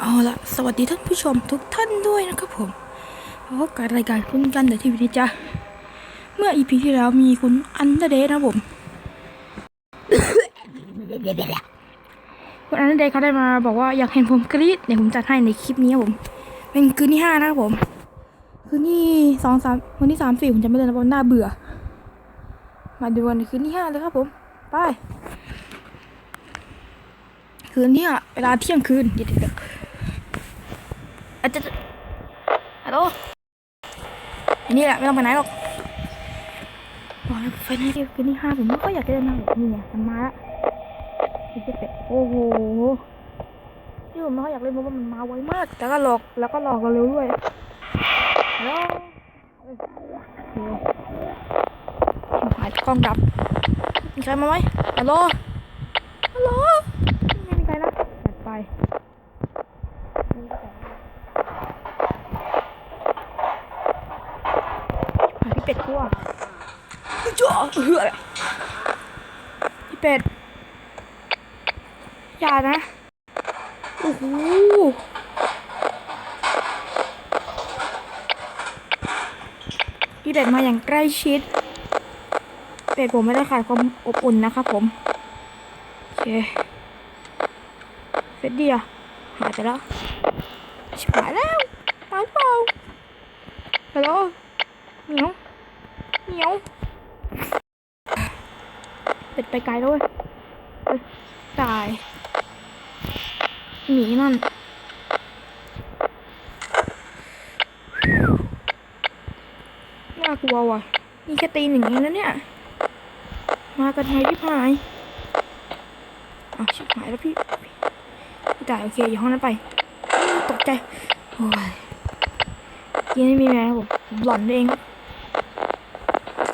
เอาละสวัสดีท่านผู้ชมทุกท่านด้วยนะครับผมพบกับรายการคุณกันเดทีวีนะจ๊ะเมื่ออีพีที่แล้วมีคุณอันเดเดย์นะครับผมคุณอันเดเดย์เขาได้มาบอกว่าอยากเห็นผมกรี๊ดเดี๋ยวผมจัดให้ในคลิปนี้ผม เป็นคืนที่ห้านะครับผมคืนที่สองสามวันที่สามสี่ผมจะไม่เล่นแล้วเพราะน่าเบื่อ มาดูกันในคืนที่ห้าเลยครับผมไปคืนที่ห้าเวลาเที่ยงคืนเดี๋ยวเดี๋ยว อาจจะฮัลโหลอันนี้แหละไม่ต้องไปไหนหรอกบอกแล้วไฟนเดียวคืนที่ห้าผมไม่ค่อยอยากจะเล่นมากเลยนี่ไงมันมาละนี่จะเป็นโอ้โหที่ผมไม่ค่อยอยากเล่นเพราะว่ามันมาไวมาก แต่ก็หลอกแล้วก็หลอกเราเร็วด้วยฮัลโหลโอเคหายกล้องดับมีใครมาไหมฮัลโหลฮัลโหลไม่มีใครนะตัดไป หาพี่ เป็ดกลัวจ่อเหือพี่เป็ด อย่านะ โอ้โหพี่เป็ดมาอย่างใกล้ชิด เป็ดผมไม่ได้ขาดความอบอุ่นนะครับผม โอเคเฟดดี้อะหายไปแล้วชิบหายแล้วหายเปล่าฮัลโหลนียว เหนียวเป็ดไปไกลแล้วเว้ยตายหนีนั่นน่ากลัวว่ะนี่แค่ตีหนึ่งเองนะเนี่ย มากันไงพี่พายอะชิบหายแล้วพี่พี่ตายโอเคอยู่ห้องนั้นไปตกใจโอ้ยยี่ไม่มีแม่ครับผมหลอนเองครับ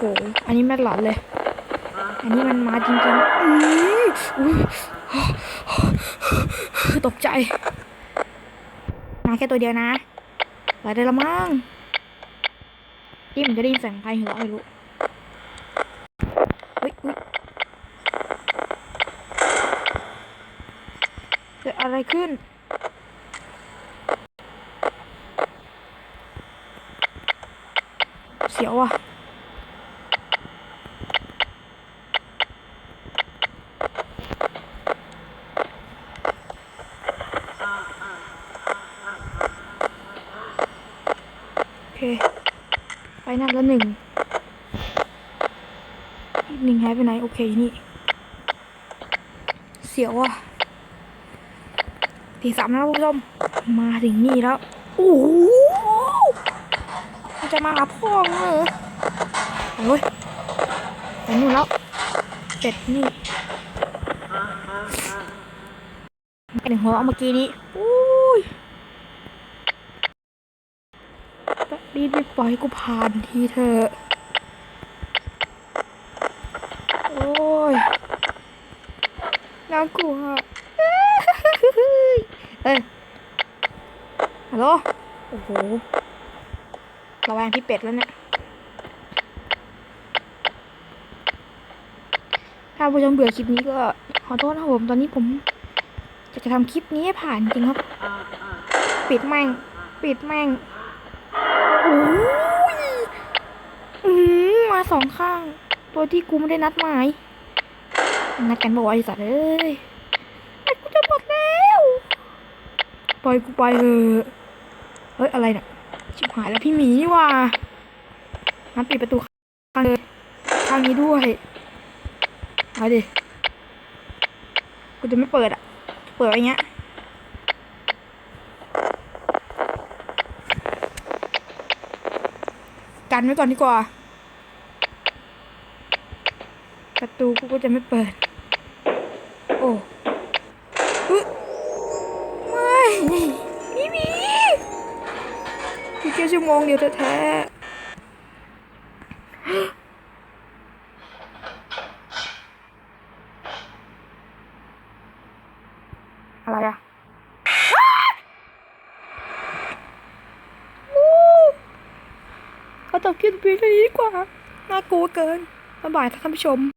อ้โหอันนี้แม่หลอนเลย อันนี้มันมาจริงๆอื้ยตกใจ มาแค่ตัวเดียวนะหลายได้ละมั้งที่มันจะได้ยินเสียงใครหัวเราะไม่รู้เฮ้ยอุ๊ยเกิดอะไรขึ้นเสียวอะ โอเค ไปนั่นละหนึ่งอีกหนึ่งหายไปไหน โอเคนี่ เสียวอะตีสามแล้วคุณผู้ชมมาถึงนี่แล้วโอ้โหจะมาหาพ่องเหรอโอ้ยไปนู่นแล้วเป็ดนี่ไปถึงหัวเอาเมื่อกี้นี้อุ้ย รีบไปปล่อยกูผ่านทีเถอะโอ้ยน่ากลัวเอ้ยฮัลโหลโอ้โหระแวงพี่เป็ดแล้วเนี่ยถ้าผู้ชมเบื่อคลิปนี้ก็ขอโทษนะผม ตอนนี้ผมจะจะทำคลิปนี้ให้ผ่านจริงครับ ปิดแม่ง ปิดแม่ง โอ้ยอืมมาสองข้าง ตัวที่กูไม่ได้นัดหมาย นัดกันบอกว่าไอ้สัตว์เอ้ยไอ้กูจะหมดแล้วปล่อยกูไปเถอะเฮ้ย อะไรเนี่ยชิบหายแล้วพี่หมีนี่ว่างั้นปิดประตูข้างเลยข้างนี้ด้วยเอาดิ กูจะไม่เปิดอะ เปิดอย่างเงี้ย กันไว้ก่อนดีกว่า ประตูกูก็จะไม่เปิด โอ้อุ๊ยไม่มีมีแค่ชั่วโมงเดียวแท้ๆอะไรอะอู้ เขาตอบคลิปเพียงเท่านี้ดีกว่า น่ากลัวเกินบ๊ายบายท่านผู้ชม